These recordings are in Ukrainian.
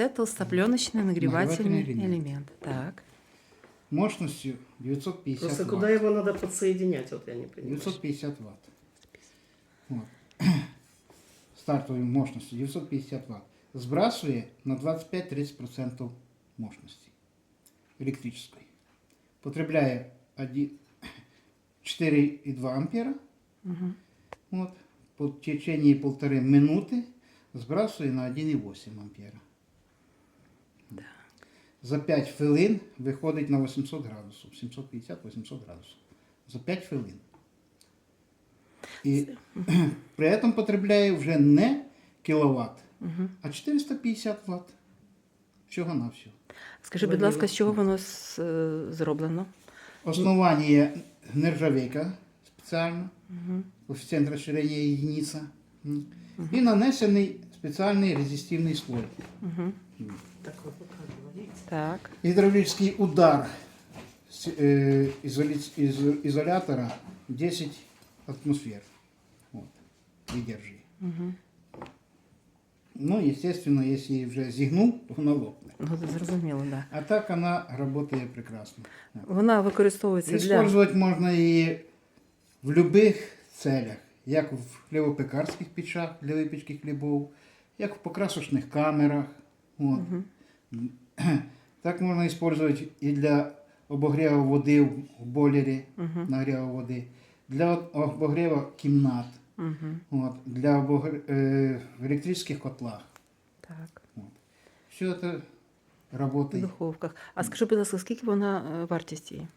Це толстопленочний нагрівательний Нагрівательний елемент. елемент. Так. Мощностью 950 Просто ватт. куда его надо подсоединять, вот я не понимаю. 950 ватт. Вот. Стартовой мощностью 950 ватт. Сбрасывая на 25-30% мощности электрической. Потребляя один- 4,2 ампера. Угу. Вот. По течение полторы минуты сбрасывая на 1,8 ампера. За 5 хвилин виходить на 800 градусів, 750-800 градусів. За 5 хвилин. І при этом потребляє вже не кіловат, а 450 Вт. Всього на всього. Скажи, будь ласка, з чого воно з- е, зроблено? Основание нержавейка спеціальна, коефіцієнт розширення единиця. М. І нанесений спеціальний резистивний слой. Так? Так. Гідравлічний удар з ізолі- із- ізолятора 10 атмосфер. Вот. Видержи. Ну, естественно, если вже зігнув, то вона лопне. Ну, зрозуміло. Да. А так вона працює прекрасно. Вона використовується для. Использовать можна її в будь-яких целях, як в хлібопекарських печах для випічки хлібов, як в покрасочних камерах. От. Так можна використовувати і для обогріву води в бойлері, нагріву води, для обогріву кімнат, Угу. от, для обогр... е, в електричних котлах. Так. Все це В духовках. А скажи, будь ласка, скільки вона е, вартість її?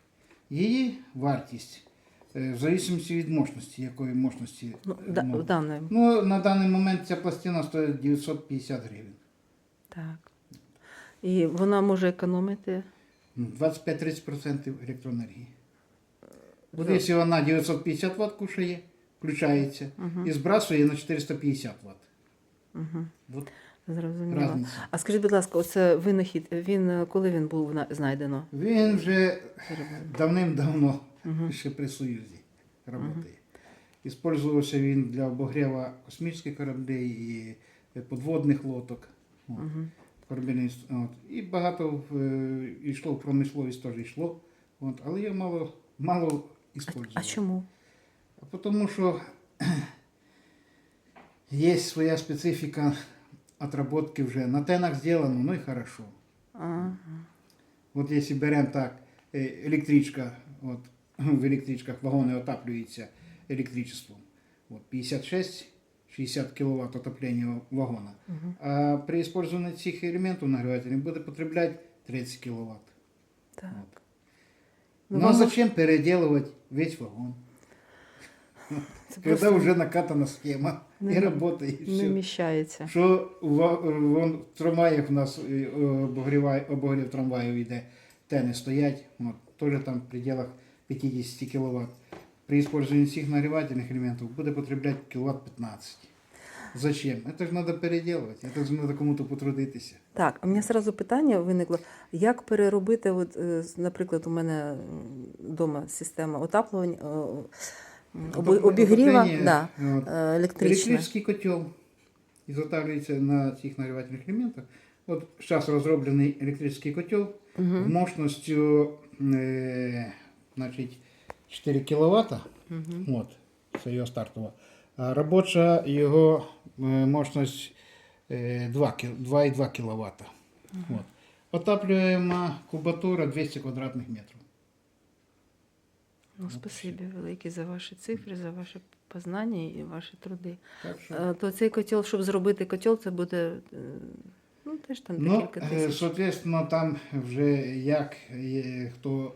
Її вартість, е, в залежності від мощності, якої мощності. Ну, е, да, ну, в даної. Ну, на даний момент ця пластина стоїть 950 гривень. Так. І вона може економити. Ну, 25-30% електроенергії. От Да. якщо вона 950 Вт кушає, включається, і збрасує на 450 Вт. Угу. От Зрозуміло. Разниця. А скажіть, будь ласка, оце винахід, він е, коли він був знайдено? Він вже давним-давно, ще при Союзі, працює. Іспользувався він для обогріву космічних кораблей і підводних лодок. От. Корабельний от. І багато е, йшло в промисловість теж йшло. От. Але я мало, мало А, а чому? А Потому що є своя специфіка отработки вже. На тенах зроблено, ну і хорошо. Ага. От якщо беремо так, е, електричка, от, в електричках вагони отаплюються електричеством. От, 56-60 кВт отоплення вагона. А при использовании цих елементів нагрівателів буде потребляти 30 кВт. Так. Ну, Ну, а зачем переделывать весь вагон? Це Когда просто уже накатана схема Не- і работает, і не вміщається. Що вон, в трамваях у нас е, обогріває, обогрів трамваю йде, тени стоять, от, теж там в пределах 50 кВт При использовании цих нагревательных элементов буде потреблять кВт 15. Зачем? Это же надо переделывать, это же надо кому-то потрудитися. Так, а у мене одразу питання виникло: як переробити, от, е, з- наприклад, у мене вдома система отаплювання, е, м, об- Отоплення- обігріва отоплення, да, от. е, електрична. Электрический котел изготавливается на цих нагревательных элементах. Вот сейчас разробленный электрический котел мощностью э, значить, 4 кВт. От, це його стартова. А робоча його е, мощність е, 2 кі- 2,2 кВт. От. Отаплюємо кубатура 200 квадратних метрів. Ну, спасибі велике за ваші цифри, за ваші познання і ваші труди. Так що, Е, То цей котел, щоб зробити котел, це буде е, ну, теж там Ну, декілька е, тисяч. соответственно, там вже як хто,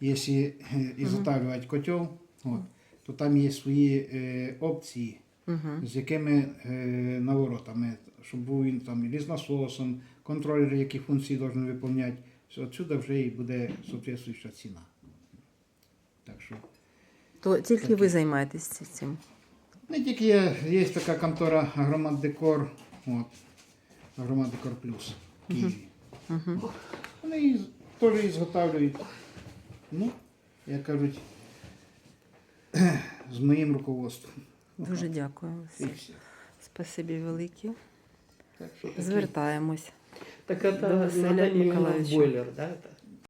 якщо е, ізготавлювати котел, от, то там є свої е, опції, з якими е, наворотами, щоб був він там і з насосом, контролер, які функції повинен виконувати. Отсюда вже і буде соответствуюча ціна. Так що То тільки Таке. ви займаєтесь цим. не тільки є, є така контора Агромат Декор, от, Агромат Декор Плюс в Києві. Вони теж і зготавлюють. Ну, як кажуть, з моїм руководством. Дуже дякую. І все. Спасибі велике. Так що такі. Звертаємось. Так это До Василя надо именно в бойлер, да? Это?